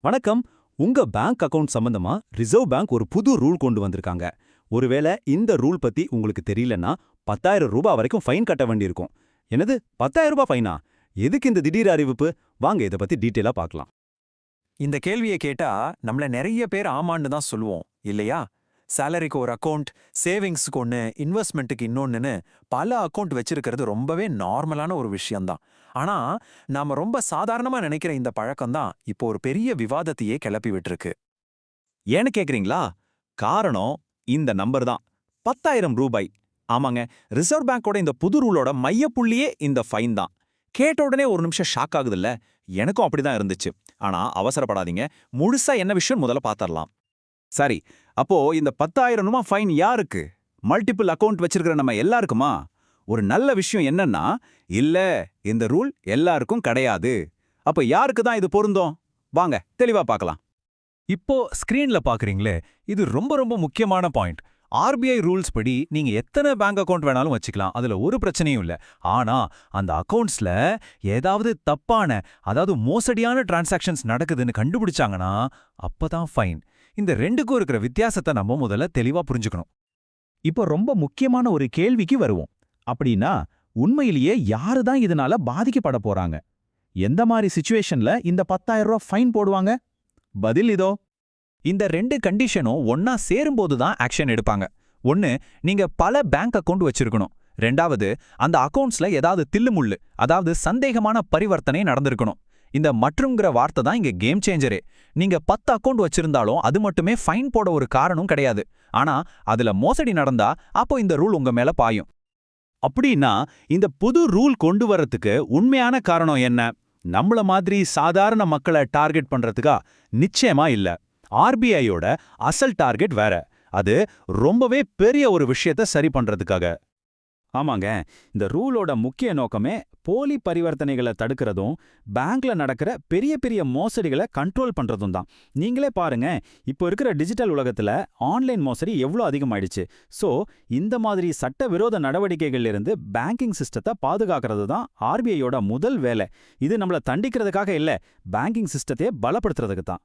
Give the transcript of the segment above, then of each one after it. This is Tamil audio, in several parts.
வணக்கம். உங்க பேங்க் அக்கவுண்ட் சம்பந்தமா ரிசர்வ் பேங்க் ஒரு புது ரூல் கொண்டு வந்திருக்காங்க. ஒருவேளை இந்த ரூல் பத்தி உங்களுக்கு தெரியலன்னா பத்தாயிரம் ரூபாய் வரைக்கும் ஃபைன் கட்ட வேண்டியிருக்கும். என்னது? பத்தாயிரம் ரூபாய் ஃபைனா எதுக்கு இந்த திடீர் அறிவிப்பு? வாங்க இதை பத்தி டீட்டெயிலா பார்க்கலாம். இந்த கேள்வியை கேட்டா நம்மள நிறைய பேர் ஆமான்னு தான் சொல்லுவோம் இல்லையா? சேலரிக்கு ஒரு அக்கவுண்ட் சேவிங்ஸ்க்கு ஒன்று இன்வெஸ்ட்மெண்ட்டுக்கு இன்னொன்றுன்னு பல அக்கவுண்ட் வச்சிருக்கிறது ரொம்பவே நார்மலான ஒரு விஷயம்தான். ஆனா நாம ரொம்ப சாதாரணமா நினைக்கிற இந்த பழக்கம் தான் இப்போ ஒரு பெரிய விவாதத்தையே கிளப்பி விட்டுருக்கு. ஏன்னு கேக்குறீங்களா? காரணம் இந்த நம்பர் தான். பத்தாயிரம் ரூபாய். ஆமாங்க ரிசர்வ் பேங்கோட இந்த புது ரூலோட மையப்புள்ளியே இந்த ஃபைன் தான். கேட்ட உடனே ஒரு நிமிஷம் ஷாக் ஆகுதுல்ல? எனக்கும் அப்படி தான் இருந்துச்சு. ஆனா அவசரப்படாதீங்க. முழுசா என்ன விஷயம் முதல்ல பார்த்துடலாம் சரி அப்போ இந்த பத்தாயிரம் ரூபாய் ஃபைன் யாருக்கு? மல்டிபிள் அக்கவுண்ட் வச்சிருக்கிற நம்ம எல்லாருக்குமா? ஒரு நல்ல விஷயம் என்னன்னா இல்ல இந்த ரூல் எல்லாருக்கும் கிடையாது. அப்ப யாருக்கு தான் இது பொருந்தும்? வாங்க தெளிவா பார்க்கலாம். இப்போ ஸ்கிரீன்ல பாக்குறீங்களே இது ரொம்ப ரொம்ப முக்கியமான பாயிண்ட் ஆர்பிஐ ரூல்ஸ் படி நீங்க எத்தனை பேங்க் அக்கவுண்ட் வேணாலும் வச்சுக்கலாம் அதுல ஒரு பிரச்சனையும் இல்ல. ஆனா அந்த அக்கவுண்ட்ஸ்ல ஏதாவது தப்பான அதாவது மோசடியான டிரான்சாக்ஷன்ஸ் நடக்குதுன்னு கண்டுபிடிச்சாங்கன்னா அப்பதான் ஃபைன் இந்த ரெண்டுக்கும் இருக்கிற வித்தியாசத்தை நம்ம முதல்ல தெளிவா புரிஞ்சுக்கணும். இப்போ ரொம்ப முக்கியமான ஒரு கேள்விக்கு வருவோம். அப்படின்னா உண்மையிலேயே யாரு தான் இதனால பாதிக்கப்பட போறாங்க? எந்த மாதிரி சுச்சுவேஷன்ல இந்த பத்தாயிரம் ரூபாய் ஃபைன் போடுவாங்க? பதில் இதோ. இந்த ரெண்டு கண்டிஷனும் ஒன்னா சேரும்போது தான் ஆக்ஷன் எடுப்பாங்க. ஒன்னு நீங்க பல பேங்க் அக்கவுண்ட் வச்சிருக்கணும். ரெண்டாவது அந்த அக்கவுண்ட்ஸ்ல ஏதாவது தில்லுமுள்ளு அதாவது சந்தேகமான பரிவர்த்தனை நடந்திருக்கணும். இந்த மற்றும்ங்கிற வார்த்தை தான் இங்க கேம் சேஞ்சரே நீங்க பத்து அக்கவுண்ட் வச்சிருந்தாலும் அது மட்டுமே ஃபைன் போட ஒரு காரணம் கிடையாது. ஆனா அதுல மோசடி நடந்தா அப்போ இந்த ரூல் உங்க மேல பாயும். அப்படின்னா இந்த புது ரூல் கொண்டு வரத்துக்கு உண்மையான காரணம் என்ன? நம்மள மாதிரி சாதாரண மக்களை டார்கெட் பண்றதுக்கா? நிச்சயமா இல்ல. ஆர்பிஐயோட அசல் டார்கெட் வேற. அது ரொம்பவே பெரிய ஒரு விஷயத்த சரி பண்றதுக்காக. ஆமாங்க. இந்த ரூலோட முக்கிய நோக்கமே போலி பரிவர்த்தனைகளை தடுக்கிறதும் பேங்க்ல நடக்கிற பெரிய பெரிய மோசடிகளை கண்ட்ரோல் பண்றதும் தான். நீங்களே பாருங்க இப்போ இருக்கிற டிஜிட்டல் உலகத்துல ஆன்லைன் மோசடி எவ்வளோ அதிகமாயிடுச்சு. ஸோ இந்த மாதிரி சட்டவிரோத நடவடிக்கைகள்ல இருந்து பேங்கிங் சிஸ்டத்தை பாதுகாக்கிறது தான் ஆர்பிஐயோட முதல் வேலை. இது நம்மள தண்டிக்கிறதுக்காக இல்ல பேங்கிங் சிஸ்டத்தையே பலப்படுத்துறதுக்கு தான்.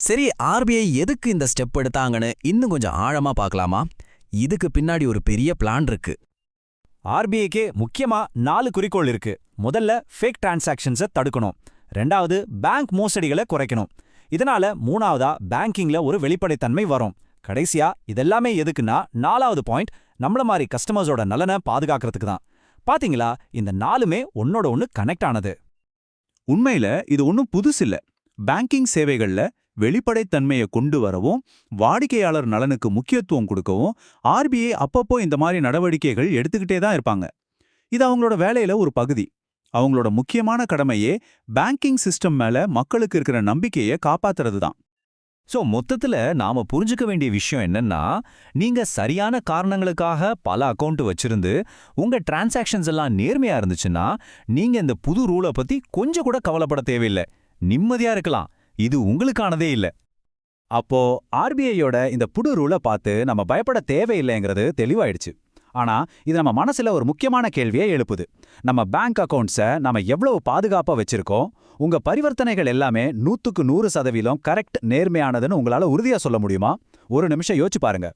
சரி ஆர்பிஐ எதுக்கு இந்த ஸ்டெப் எடுத்தாங்கன்னு இன்னும் கொஞ்சம் ஆழமா பார்க்கலாமா? இதுக்கு பின்னாடி ஒரு பெரிய பிளான் இருக்கு. ஆர்பிஐக்கே முக்கியமா நாலு குறிக்கோள் இருக்கு. முதல்ல ஃபேக் டிரான்சாக்ஷன்ஸை தடுக்கணும். ரெண்டாவது பேங்க் மோசடிகளை குறைக்கணும். இதனால மூணாவதா பேங்கிங்ல ஒரு வெளிப்படைத்தன்மை வரும். கடைசியா இதெல்லாமே எதுக்குன்னா நாலாவது பாயிண்ட் நம்மள மாதிரி கஸ்டமர்ஸோட நலனை பாதுகாக்கிறதுக்கு தான். பாத்தீங்களா? இந்த நாலுமே ஒன்னோட ஒன்னு கனெக்ட் ஆனது. உண்மையில இது ஒன்றும் புதுசில்ல. பேங்கிங் சேவைகள்ல வெளிப்படைத்தன்மையை கொண்டு வரவும் வாடிக்கையாளர் நலனுக்கு முக்கியத்துவம் கொடுக்கவும் ஆர்பிஐ அப்பப்போ இந்த மாதிரி நடவடிக்கைகள் எடுத்துக்கிட்டே தான் இருப்பாங்க. இது அவங்களோட வேலையில ஒரு பகுதி. அவங்களோட முக்கியமான கடமையே பேங்கிங் சிஸ்டம் மேல மக்களுக்கு இருக்கிற நம்பிக்கையை காப்பாத்துறது தான் சோ மொத்தத்துல நாம புரிஞ்சுக்க வேண்டிய விஷயம் என்னன்னா நீங்க சரியான காரணங்களுக்காக பல அக்கவுண்ட் வச்சிருந்து உங்க டிரான்சாக்ஷன்ஸ் எல்லாம் நேர்மையா இருந்துச்சுன்னா நீங்க இந்த புது ரூலை பத்தி கொஞ்சம் கூட கவலைப்பட தேவையில்லை. நிம்மதியா இருக்கலாம். இது உங்களுக்கானதே இல்ல. அப்போ ஆர்பிஐயோட இந்த புது ரூலை பார்த்து நம்ம பயப்பட தேவையில்லைங்கிறது தெளிவாயிடுச்சு. ஆனா இது நம்ம மனசுல ஒரு முக்கியமான கேள்வியை எழுப்புது. நம்ம பேங்க் அக்கௌண்ட்ஸை நம்ம எவ்வளவு பாதுகாப்பா வச்சிருக்கோம்? உங்க பரிவர்த்தனைகள் எல்லாமே நூத்துக்கு நூறு சதவீதம் கரெக்ட் நேர்மையானதுன்னு உங்களால உறுதியா சொல்ல முடியுமா? ஒரு நிமிஷம் யோசிச்சு பாருங்க.